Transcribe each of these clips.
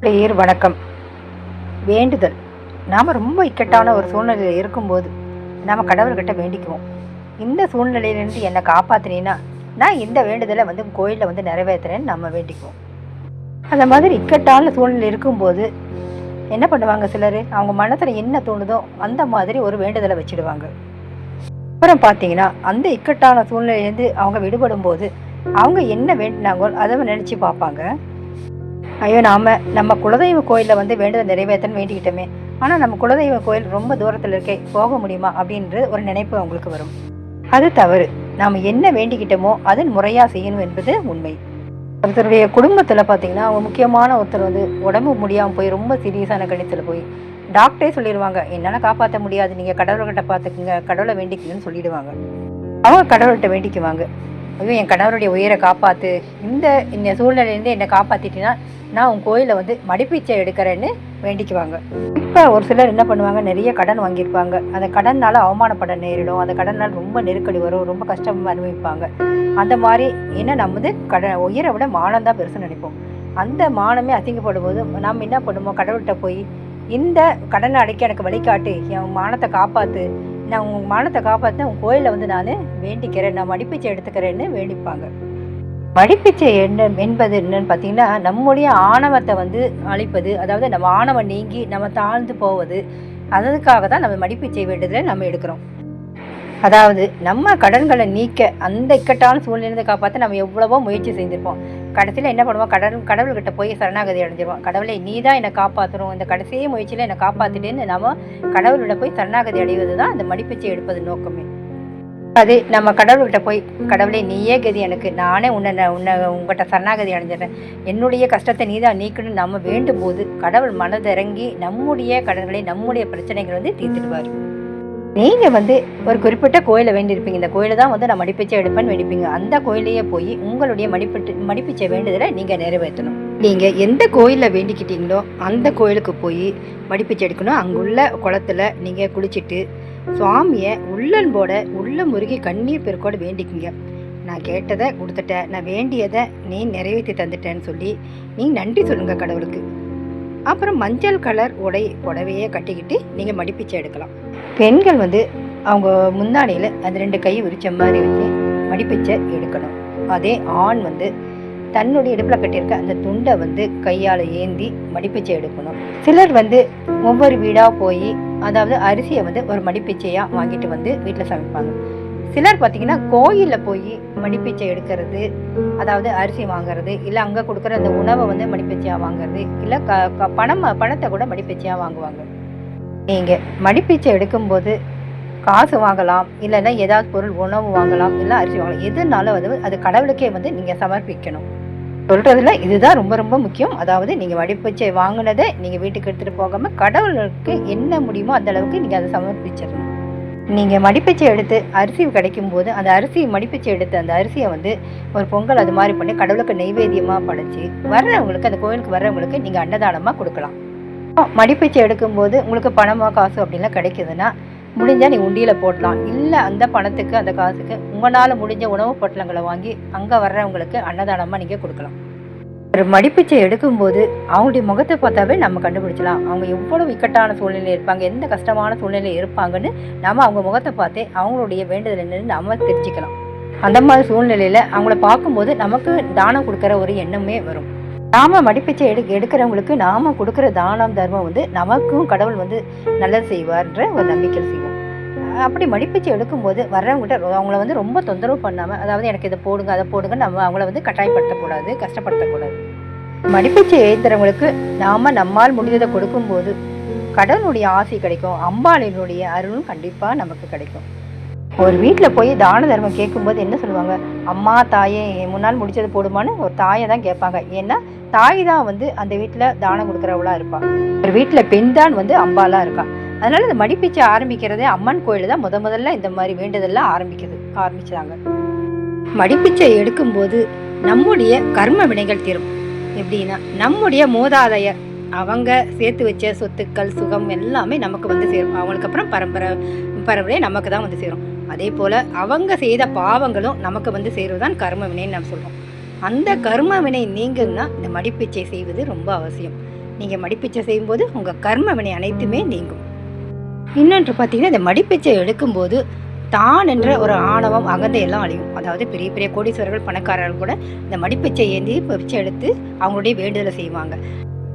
பேர் வணக்கம். வேண்டுதல். நாம் ரொம்ப இக்கட்டான ஒரு சூழ்நிலையில் இருக்கும்போது நாம் கடவுள்கிட்ட வேண்டிக்குவோம். இந்த சூழ்நிலையிலேருந்து என்னை காப்பாற்றினீன்னா நான் இந்த வேண்டுதலை வந்து கோயிலில் வந்து நிறைவேற்றுறேன்னு நம்ம வேண்டிக்குவோம். அந்த மாதிரி இக்கட்டான சூழ்நிலை இருக்கும்போது என்ன பண்ணுவாங்க சிலர்? அவங்க மனசில் என்ன தோணுதோ அந்த மாதிரி ஒரு வேண்டுதலை வச்சிடுவாங்க. அப்புறம் பார்த்தீங்கன்னா அந்த இக்கட்டான சூழ்நிலையிலேருந்து அவங்க விடுபடும் போது அவங்க என்ன வேண்டினாங்களோ அதை நினச்சி பார்ப்பாங்க. ஐயோ நாம நம்ம குலதெய்வ கோயிலில் வந்து வேண்டுதல் நிறைவேற்றன்னு வேண்டிக்கிட்டோமே. ஆனால் நம்ம குலதெய்வ கோயில் ரொம்ப தூரத்தில் இருக்கே போக முடியுமா அப்படின்ற ஒரு நினைப்பு அவங்களுக்கு வரும். அது தவறு. நாம் என்ன வேண்டிக்கிட்டோமோ அது முறையாக செய்யணும் என்பது உண்மை. ஒருத்தருடைய குடும்பத்தில் பார்த்தீங்கன்னா அவங்க முக்கியமான ஒருத்தர் வந்து உடம்பு முடியாமல் போய் ரொம்ப சீரியஸான கணித்தில் போய் டாக்டரே சொல்லிடுவாங்க. என்னால் காப்பாற்ற முடியாது. நீங்கள் கடவுள்கிட்ட பார்த்துக்குங்க கடவுளை வேண்டிக்கணும்னு சொல்லிடுவாங்க. அவங்க கடவுள்கிட்ட வேண்டிக்குவாங்க. ஐயோ என் கணவருடைய உயிரை காப்பாற்று இந்த இந்த சூழ்நிலையிலேருந்து என்னை காப்பாற்றிட்டீங்கன்னா நான் உன் கோயிலில் வந்து மடிப்பீச்சை எடுக்கிறேன்னு வேண்டிக்குவாங்க. இப்போ ஒரு சிலர் என்ன பண்ணுவாங்க? நிறைய கடன் வாங்கியிருப்பாங்க. அந்த கடனால் அவமானப்பட நேரிடும். அந்த கடனால் ரொம்ப நெருக்கடி வரும். ரொம்ப கஷ்டம் அனுபவிப்பாங்க. அந்த மாதிரி என்ன நம்ம வந்து கடன் உயிரை விட மானம் தான் பெருசு நினைப்போம். அந்த மானமே அசிங்கப்படும் போது நம்ம என்ன பண்ணுவோம்? கடவுள்கிட்ட போய் இந்த கடனை அடைக்க எனக்கு வழிகாட்டு. என் மானத்தை காப்பாற்று நான் உங்கள் மானத்தை காப்பாற்ற உங்கள் கோயிலில் வந்து நான் வேண்டிக்கிறேன் நான் மடிப்பிச்சை எடுத்துக்கிறேன்னு வேண்டிப்பாங்க. மடிப்பிச்சை என்ன என்பது என்னன்னு பார்த்தீங்கன்னா நம்முடைய ஆணவத்தை வந்து அழிப்பது அதாவது நம்ம ஆணவம் நீங்கி நம்ம தாழ்ந்து போவது அதற்காக தான் நம்ம மடிப்பிச்சை வேண்டுதலை நம்ம எடுக்கிறோம். அதாவது நம்ம கடன்களை நீக்க அந்த இக்கட்டான சூழ்நிலை காப்பாற்ற நம்ம எவ்வளவோ முயற்சி செஞ்சுருப்போம் கடைசியில் என்ன பண்ணுவோம்? கடல் கடவுள்கிட்ட போய் சரணாகதி அடைஞ்சிருவோம். கடவுளை நீ தான் என்னை காப்பாற்றணும் இந்த கடைசியே முயற்சியில் என்னை காப்பாற்றிட்டேன்னு நம்ம கடவுள்கிட்ட போய் சரணாகதி அடைவது தான் அந்த மடிப்பிச்சை எடுப்பது நோக்கமே. அது நம்ம கடவுள்கிட்ட போய் கடவுளே நீயே கதி எனக்கு. நானே உன்னை உன்னை உங்கள்கிட்ட சரணாகதி அடைஞ்சிடறேன். என்னுடைய கஷ்டத்தை நீ தான் நீக்கணும்னு நம்ம வேண்டும் போது கடவுள் மனதிறங்கி நம்முடைய கடன்களை நம்முடைய பிரச்சனைகளை வந்து தீர்த்துடுவார். நீங்கள் வந்து ஒரு குறிப்பிட்ட கோயிலை வேண்டியிருப்பீங்க. இந்த கோயிலை தான் வந்து நான் மடிப்பிச்சை எடுப்பேன்னு வேண்டிப்பீங்க அந்த கோயிலையே போய் உங்களுடைய மடிப்பிட்டு மடிப்பிச்சை வேண்டுதலை நீங்கள் நிறைவேற்றணும். நீங்கள் எந்த கோயிலில் வேண்டிக்கிட்டீங்களோ அந்த கோயிலுக்கு போய் மடிப்பிச்சை எடுக்கணும். அங்குள்ள குளத்துல நீங்கள் குளிச்சுட்டு சுவாமியை உள்ளன்போட உள்ள முருகி கண்ணீர் பெருக்கோடு வேண்டிக்குங்க. நான் கேட்டதை கொடுத்துட்டேன். நான் வேண்டியதை நீ நிறைவேற்றி தந்துட்டேன்னு சொல்லி நீ நன்றி சொல்லுங்கள் கடவுளுக்கு. அப்புறம் மஞ்சள் கலர் உடை புடவையை கட்டிக்கிட்டு நீங்கள் மடிப்பிச்சை எடுக்கலாம். பெண்கள் வந்து அவங்க முந்தானையில் அந்த ரெண்டு கை விரிச்ச மாதிரி வச்சு மடிப்பிச்சை எடுக்கணும். அதே ஆண் வந்து தன்னுடைய இடுப்பில் கட்டியிருக்க அந்த துண்டை வந்து கையால் ஏந்தி மடிப்பிச்சை எடுக்கணும். சிலர் வந்து ஒவ்வொரு வீடாக போய் அதாவது அரிசியை வந்து ஒரு மடிப்பிச்சையாக வாங்கிட்டு வந்து வீட்டில் சமைப்பாங்க. சிலர் பார்த்தீங்கன்னா கோயிலில் போய் மடிப்பிச்சை எடுக்கிறது அதாவது அரிசி வாங்குறது இல்லை அங்கே கொடுக்குற அந்த உணவை வந்து மடிப்பிச்சையாக வாங்குறது இல்லை க க- பணம் பணத்தை கூட மடிப்பிச்சையாக வாங்குவாங்க. நீங்கள் மடிப்பீச்சை எடுக்கும்போது காசு வாங்கலாம் இல்லைன்னா ஏதாவது பொருள் உணவு வாங்கலாம் இல்லை அரிசி வாங்கலாம். எதுனாலும் வந்து அது கடவுளுக்கே வந்து நீங்கள் சமர்ப்பிக்கணும். சொல்கிறதுல இதுதான் ரொம்ப ரொம்ப முக்கியம். அதாவது நீங்கள் மடிப்பிச்சை வாங்கினதை நீங்கள் வீட்டுக்கு எடுத்துகிட்டு போகாமல் கடவுளுக்கு என்ன முடியுமோ அந்த அளவுக்கு நீங்கள் அதை சமர்ப்பிச்சிடணும். நீங்கள் மடிப்பிச்சை எடுத்து அரிசி கிடைக்கும் போது அந்த அரிசி மடிப்பிச்சை எடுத்து அந்த அரிசியை வந்து ஒரு பொங்கல் அது மாதிரி பண்ணி கடவுளுக்கு நெய்வேத்தியமாக படைச்சி வர்றவங்களுக்கு அந்த கோயிலுக்கு வர்றவங்களுக்கு நீங்கள் அன்னதானமாக கொடுக்கலாம். மடிப்பிச்சை எடுக்கும்போது உங்களுக்கு பணமாக காசு அப்படிலாம் கிடைக்குதுன்னா முடிஞ்சால் நீ உண்டியில் போடலாம். இல்லை அந்த பணத்துக்கு அந்த காசுக்கு உங்களால் முடிஞ்ச உணவுப் பொட்டலங்களை வாங்கி அங்கே வர்றவங்களுக்கு அன்னதானமாக நீங்கள் கொடுக்கலாம். ஒரு மடிப்பிச்சை எடுக்கும்போது அவங்களுடைய முகத்தை பார்த்தாவே நம்ம கண்டுபிடிச்சலாம் அவங்க எவ்வளோ இக்கட்டான சூழ்நிலையில் இருப்பாங்க எந்த கஷ்டமான சூழ்நிலையில் இருப்பாங்கன்னு நம்ம அவங்க முகத்தை பார்த்தே அவங்களுடைய வேண்டுதல் என்னன்னு நம்ம தெரிஞ்சுக்கலாம். அந்த மாதிரி சூழ்நிலையில் அவங்கள பார்க்கும்போது நமக்கு தானம் கொடுக்குற ஒரு எண்ணமே வரும். நாம மடிப்பிச்சை எடு எடுக்கிறவங்களுக்கு நாம கொடுக்குற தானம் தர்மம் வந்து நமக்கும் கடவுள் வந்து நல்லது செய்வார்ன்ற ஒரு நம்பிக்கை செய்வோம். அப்படி மடிப்பிச்சை எடுக்கும்போது வர்றவங்ககிட்ட அவங்கள வந்து ரொம்ப தொந்தரவு பண்ணாமல் அதாவது எனக்கு இதை போடுங்க அதை போடுங்க நம்ம அவங்கள வந்து கட்டாயப்படுத்தக்கூடாது கஷ்டப்படுத்தக்கூடாது. மடிப்பிச்சை எழுதுறவங்களுக்கு நாம நம்மால் முடிந்ததை கொடுக்கும்போது கடவுளுடைய ஆசை கிடைக்கும் அம்பாளினுடைய அருளும் கண்டிப்பாக நமக்கு கிடைக்கும். ஒரு வீட்டில் போய் தான தர்மம் கேட்கும்போது என்ன சொல்லுவாங்க? அம்மா தாயே என் முன்னால் முடிச்சது போடுமான்னு ஒரு தாயை தான் கேட்பாங்க. ஏன்னா தாய் தான் வந்து அந்த வீட்டில் தானம் கொடுக்குறவளாக இருப்பாள் ஒரு வீட்டில் பெண் தான் வந்து அம்பாலாக இருக்கா. அதனால இந்த மடிப்பிச்சை ஆரம்பிக்கிறதே அம்மன் கோயில் தான் முத முதல்ல இந்த மாதிரி வேண்டுதெல்லாம் ஆரம்பிக்குது ஆரம்பிச்சாங்க மடிப்பிச்சை எடுக்கும்போது நம்முடைய கர்ம வினைகள் தீரும். எப்படின்னா நம்முடைய மூதாதையர் அவங்க சேர்த்து வச்ச சொத்துக்கள் சுகம் எல்லாமே நமக்கு வந்து சேரும். அவங்களுக்கு அப்புறம் பரம்பரை பரம்பரையே நமக்கு தான் வந்து சேரும். அதே போல் அவங்க செய்த பாவங்களும் நமக்கு வந்து சேருவதுதான் கர்ம வினைன்னு நம்ம சொல்கிறோம் அந்த கர்ம வினை நீங்கன்னா இந்த மடிப்பிச்சை செய்வது ரொம்ப அவசியம். நீங்கள் மடிப்பிச்சை செய்யும்போது உங்கள் கர்ம வினை அனைத்துமே நீங்கும். இன்னொன்று பார்த்தீங்கன்னா இந்த மடிப்பிச்சை எடுக்கும்போது தான் என்ற ஒரு ஆணவம் அகந்தை எல்லாம் அழியும். அதாவது பெரிய பெரிய கோடீஸ்வரர்கள் பணக்காரர்கள் கூட இந்த மடிப்பிச்சை ஏந்தி பிச்சை எடுத்து அவங்களுடைய வேண்டுதலை செய்வாங்க.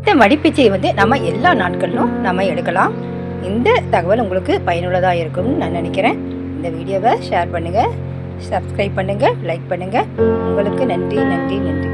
இந்த மடிப்பிச்சை வந்து நம்ம எல்லா நாட்களிலும் நம்ம எடுக்கலாம். இந்த தகவல் உங்களுக்கு பயனுள்ளதாக இருக்கும்னு நான் நினைக்கிறேன். இந்த வீடியோவை ஷேர் பண்ணுங்கள் சப்ஸ்கிரைப் பண்ணுங்கள் லைக் பண்ணுங்கள் உங்களுக்கு நன்றி நன்றி நன்றி.